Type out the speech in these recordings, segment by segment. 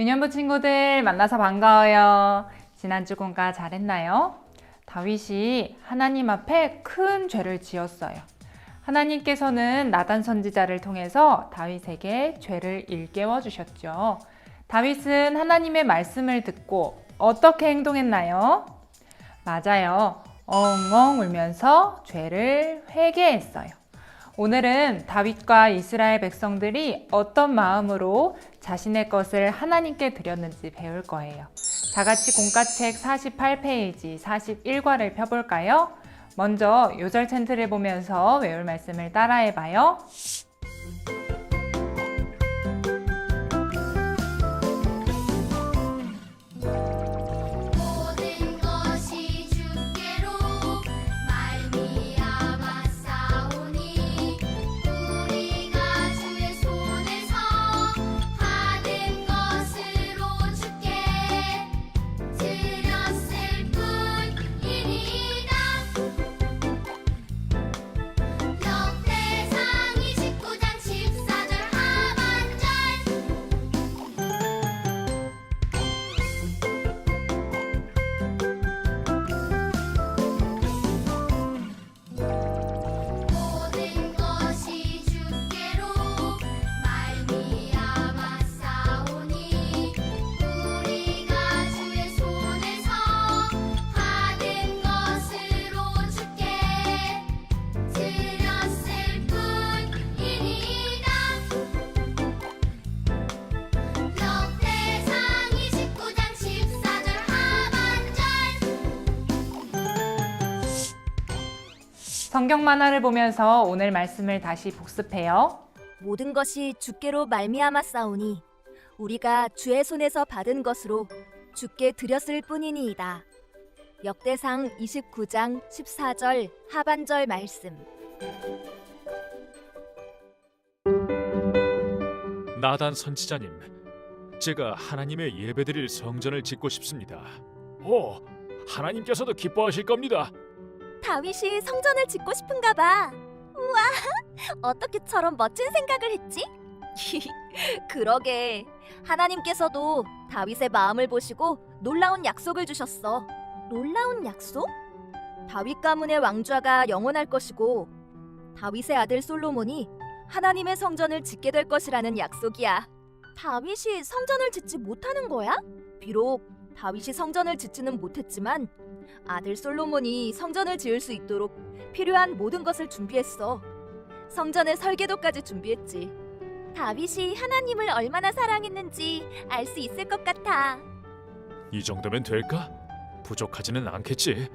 유년부 친구들 만나서 반가워요. 지난주 공과 잘했나요? 다윗이 하나님 앞에 큰 죄를 지었어요. 하나님께서는 나단 선지자를 통해서 다윗에게 죄를 일깨워 주셨죠. 다윗은 하나님의 말씀을 듣고 어떻게 행동했나요? 맞아요. 엉엉 울면서 죄를 회개했어요. 오늘은 다윗과 이스라엘 백성들이 어떤 마음으로 자신의 것을 하나님께 드렸는지 배울 거예요. 다 같이 공과책 48페이지 41과를 펴볼까요? 먼저 요절 챈트를 보면서 외울 말씀을 따라해 봐요. 성경 만화를 보면서 오늘 말씀을 다시 복습해요. 모든 것이 주께로 말미암아 싸우니 우리가 주의 손에서 받은 것으로 주께 드렸을 뿐이니이다. 역대상 29장 14절 하반절 말씀. 나단 선지자님, 제가 하나님의 예배드릴 성전을 짓고 싶습니다. 오, 하나님께서도 기뻐하실 겁니다. 다윗이 성전을 짓고 싶은가 봐. 우와, 어떻게 저런 멋진 생각을 했지? 그러게. 하나님께서도 다윗의 마음을 보시고 놀라운 약속을 주셨어. 놀라운 약속? 다윗 가문의 왕좌가 영원할 것이고 다윗의 아들 솔로몬이 하나님의 성전을 짓게 될 것이라는 약속이야. 다윗이 성전을 짓지 못하는 거야? 비록 다윗이 성전을 짓지는 못했지만 아들 솔로몬이 성전을 지을 수 있도록 필요한 모든 것을 준비했어. 성전의 설계도까지 준비했지. 다윗이 하나님을 얼마나 사랑했는지 알 수 있을 것 같아. 이 정도면 될까? 부족하지는 않겠지.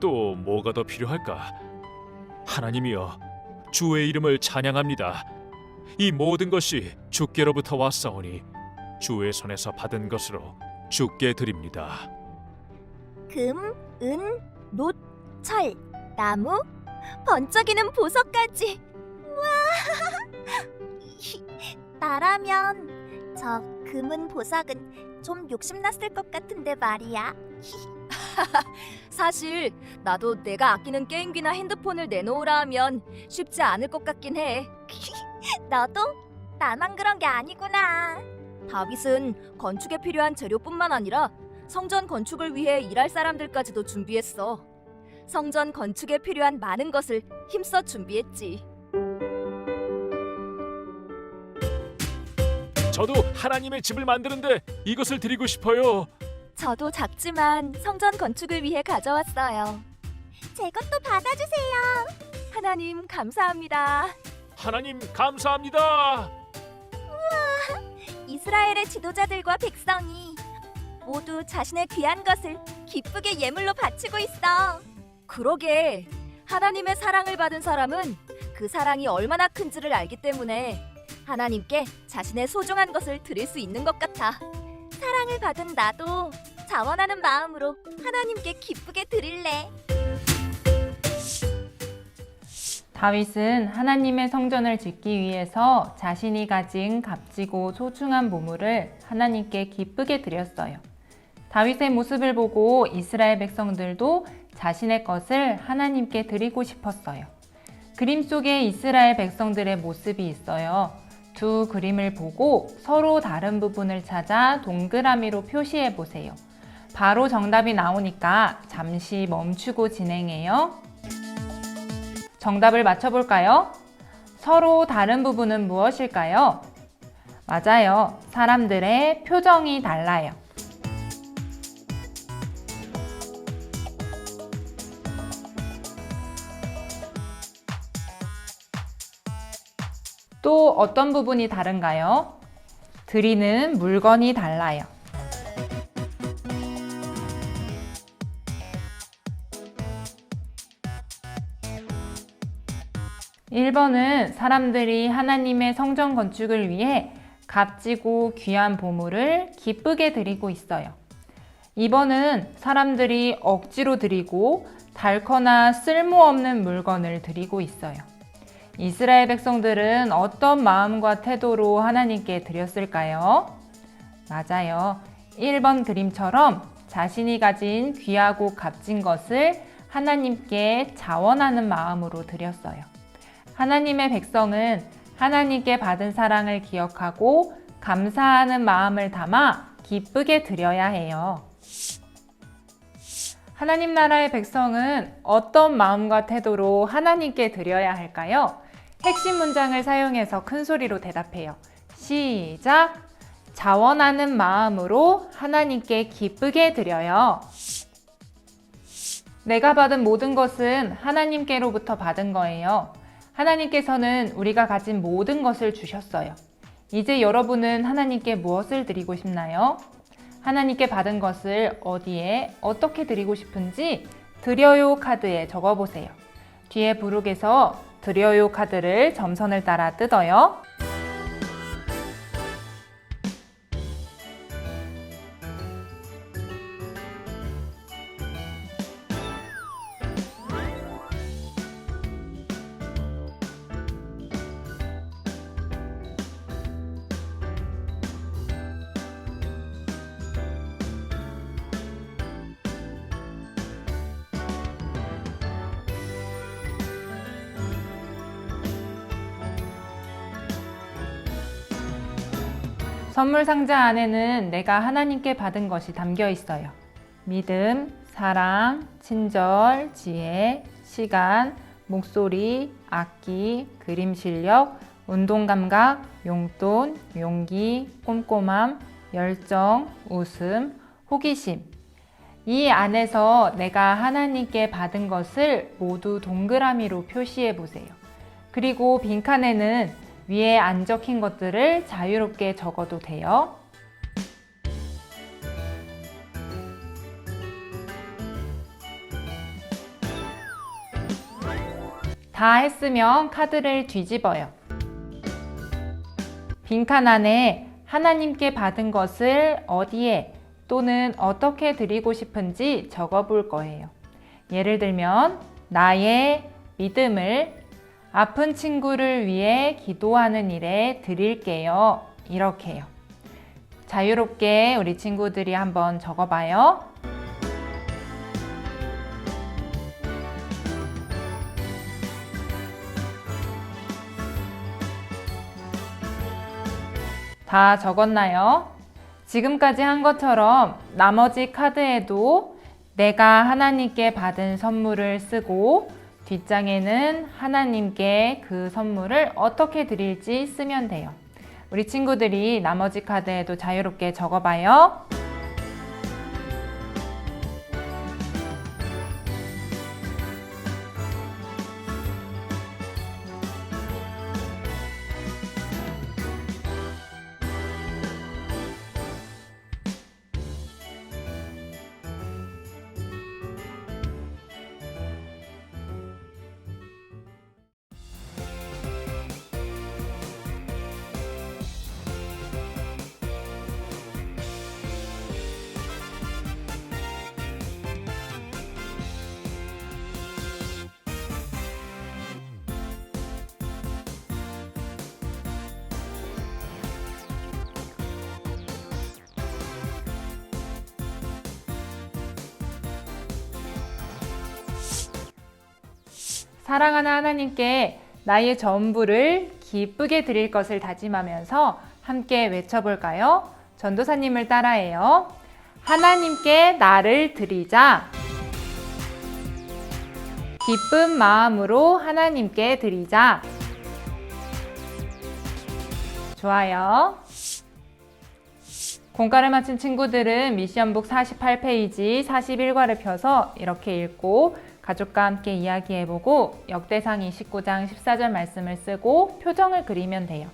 또 뭐가 더 필요할까? 하나님이여, 주의 이름을 찬양합니다. 이 모든 것이 주께로부터 왔사오니 주의 손에서 받은 것으로 주께 드립니다. 금, 은, 놋, 철, 나무, 번쩍이는 보석까지. 와! 나라면 저 금은 보석은 좀 욕심났을 것 같은데 말이야. 사실 나도 내가 아끼는 게임기나 핸드폰을 내놓으라 하면 쉽지 않을 것 같긴 해. 너도 나만 그런 게 아니구나. 다윗은 건축에 필요한 재료뿐만 아니라 성전 건축을 위해 일할 사람들까지도 준비했어. 성전 건축에 필요한 많은 것을 힘써 준비했지. 저도 하나님의 집을 만드는데 이것을 드리고 싶어요. 저도 작지만 성전 건축을 위해 가져왔어요. 제 것도 받아주세요. 하나님 감사합니다. 하나님 감사합니다. 이스라엘의 지도자들과 백성이 모두 자신의 귀한 것을 기쁘게 예물로 바치고 있어. 그러게 하나님의 사랑을 받은 사람은 그 사랑이 얼마나 큰지를 알기 때문에 하나님께 자신의 소중한 것을 드릴 수 있는 것 같아. 사랑을 받은 나도 자원하는 마음으로 하나님께 기쁘게 드릴래. 다윗은 하나님의 성전을 짓기 위해서 자신이 가진 값지고 소중한 보물을 하나님께 기쁘게 드렸어요. 다윗의 모습을 보고 이스라엘 백성들도 자신의 것을 하나님께 드리고 싶었어요. 그림 속에 이스라엘 백성들의 모습이 있어요. 두 그림을 보고 서로 다른 부분을 찾아 동그라미로 표시해 보세요. 바로 정답이 나오니까 잠시 멈추고 진행해요. 정답을 맞춰볼까요? 서로 다른 부분은 무엇일까요? 맞아요. 사람들의 표정이 달라요. 또 어떤 부분이 다른가요? 드리는 물건이 달라요. 1번은 사람들이 하나님의 성전 건축을 위해 값지고 귀한 보물을 기쁘게 드리고 있어요. 2번은 사람들이 억지로 드리고 달거나 쓸모없는 물건을 드리고 있어요. 이스라엘 백성들은 어떤 마음과 태도로 하나님께 드렸을까요? 맞아요. 1번 그림처럼 자신이 가진 귀하고 값진 것을 하나님께 자원하는 마음으로 드렸어요. 하나님의 백성은 하나님께 받은 사랑을 기억하고 감사하는 마음을 담아 기쁘게 드려야 해요. 하나님 나라의 백성은 어떤 마음과 태도로 하나님께 드려야 할까요? 핵심 문장을 사용해서 큰 소리로 대답해요. 시작! 자원하는 마음으로 하나님께 기쁘게 드려요. 내가 받은 모든 것은 하나님께로부터 받은 거예요. 하나님께서는 우리가 가진 모든 것을 주셨어요. 이제 여러분은 하나님께 무엇을 드리고 싶나요? 하나님께 받은 것을 어디에 어떻게 드리고 싶은지 드려요 카드에 적어 보세요. 뒤에 부록에서 드려요 카드를 점선을 따라 뜯어요. 선물 상자 안에는 내가 하나님께 받은 것이 담겨 있어요. 믿음, 사랑, 친절, 지혜, 시간, 목소리, 악기, 그림 실력, 운동 감각, 용돈, 용기, 꼼꼼함, 열정, 웃음, 호기심. 이 안에서 내가 하나님께 받은 것을 모두 동그라미로 표시해 보세요. 그리고 빈칸에는 위에 안 적힌 것들을 자유롭게 적어도 돼요. 다 했으면 카드를 뒤집어요. 빈칸 안에 하나님께 받은 것을 어디에 또는 어떻게 드리고 싶은지 적어 볼 거예요. 예를 들면, 나의 믿음을 아픈 친구를 위해 기도하는 일에 드릴게요. 이렇게요. 자유롭게 우리 친구들이 한번 적어봐요. 다 적었나요? 지금까지 한 것처럼 나머지 카드에도 내가 하나님께 받은 선물을 쓰고 뒷장에는 하나님께 그 선물을 어떻게 드릴지 쓰면 돼요. 우리 친구들이 나머지 카드에도 자유롭게 적어봐요. 사랑하는 하나님께 나의 전부를 기쁘게 드릴 것을 다짐하면서 함께 외쳐볼까요? 전도사님을 따라해요. 하나님께 나를 드리자. 기쁜 마음으로 하나님께 드리자. 좋아요. 공과를 마친 친구들은 미션북 48페이지 41과를 펴서 이렇게 읽고 가족과 함께 이야기해보고 역대상 29장 14절 말씀을 쓰고 표정을 그리면 돼요.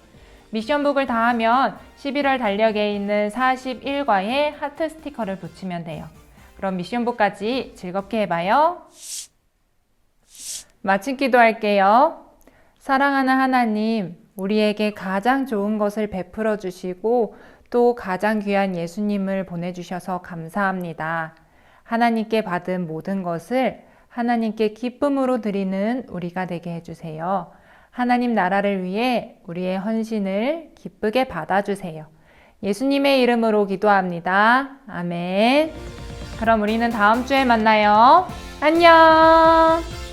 미션북을 다 하면 11월 달력에 있는 41과에 하트 스티커를 붙이면 돼요. 그럼 미션북까지 즐겁게 해봐요. 마친 기도할게요. 사랑하는 하나님, 우리에게 가장 좋은 것을 베풀어 주시고 또 가장 귀한 예수님을 보내주셔서 감사합니다. 하나님께 받은 모든 것을 하나님께 기쁨으로 드리는 우리가 되게 해주세요. 하나님 나라를 위해 우리의 헌신을 기쁘게 받아주세요. 예수님의 이름으로 기도합니다. 아멘. 그럼 우리는 다음 주에 만나요. 안녕.